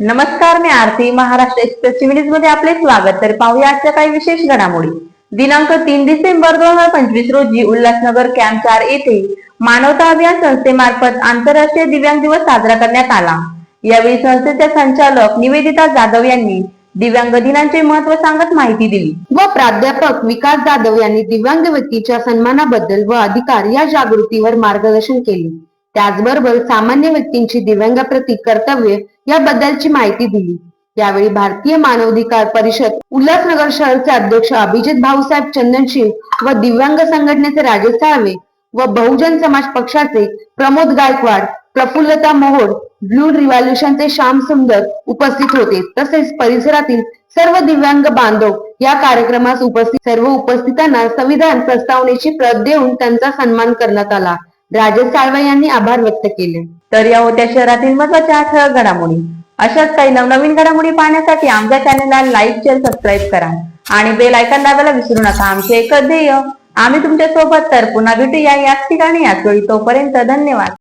नमस्कार मी आरती. महाराष्ट्र एक्सप्रेस न्यूजमध्ये आपले स्वागत. तर पाहूया आजच्या काही विशेष घडामोडी. दिनांक तीन डिसेंबर दोन हजार पंचवीस रोजी उल्हासनगर कॅम्प चार येथे मानवता अभियान संस्थेमार्फत आंतरराष्ट्रीय दिव्यांग दिवस साजरा करण्यात आला. यावेळी संस्थेच्या संचालक निवेदिता जाधव यांनी दिव्यांग दिनांचे महत्त्व सांगत माहिती दिली. व प्राध्यापक विकास जाधव यांनी दिव्यांग व्यक्तीच्या सन्मानाबद्दल व अधिकार या जागृतीवर मार्गदर्शन केले. त्याचबरोबर सामान्य व्यक्तींची दिव्यांगाप्रती कर्तव्य याबद्दलची माहिती दिली. यावेळी भारतीय मानवाधिकार परिषद उल्हासनगर शहरचे अध्यक्ष अभिजित भाऊसाहेब चंदनशिव व दिव्यांग संघटनेचे राजेश साळवे व बहुजन समाज पक्षाचे प्रमोद गायकवाड प्रफुल्लता मोहोड ब्लू रिव्हॉल्युशनचे श्याम सुंदर उपस्थित होते. तसेच परिसरातील सर्व दिव्यांग बांधव या कार्यक्रमास उपस्थित सर्व उपस्थितांना संविधान प्रस्तावनेची प्रत देऊन त्यांचा सन्मान करण्यात आला. राजेश साळवे यांनी आभार व्यक्त केले. तर या होत्या शहरातील महत्त्वाच्या ठळक घडामोडी. अशाच काही नवनवीन घडामोडी पाहण्यासाठी आमच्या चॅनलला लाईक शेअर सबस्क्राईब करा. आणि बेल आयकॉन दाबायला विसरू नका. आमचे एकच ध्येय आम्ही तुमच्यासोबत तर पुन्हा भेटूया. याच ठिकाणी याच वेळी तोपर्यंत धन्यवाद.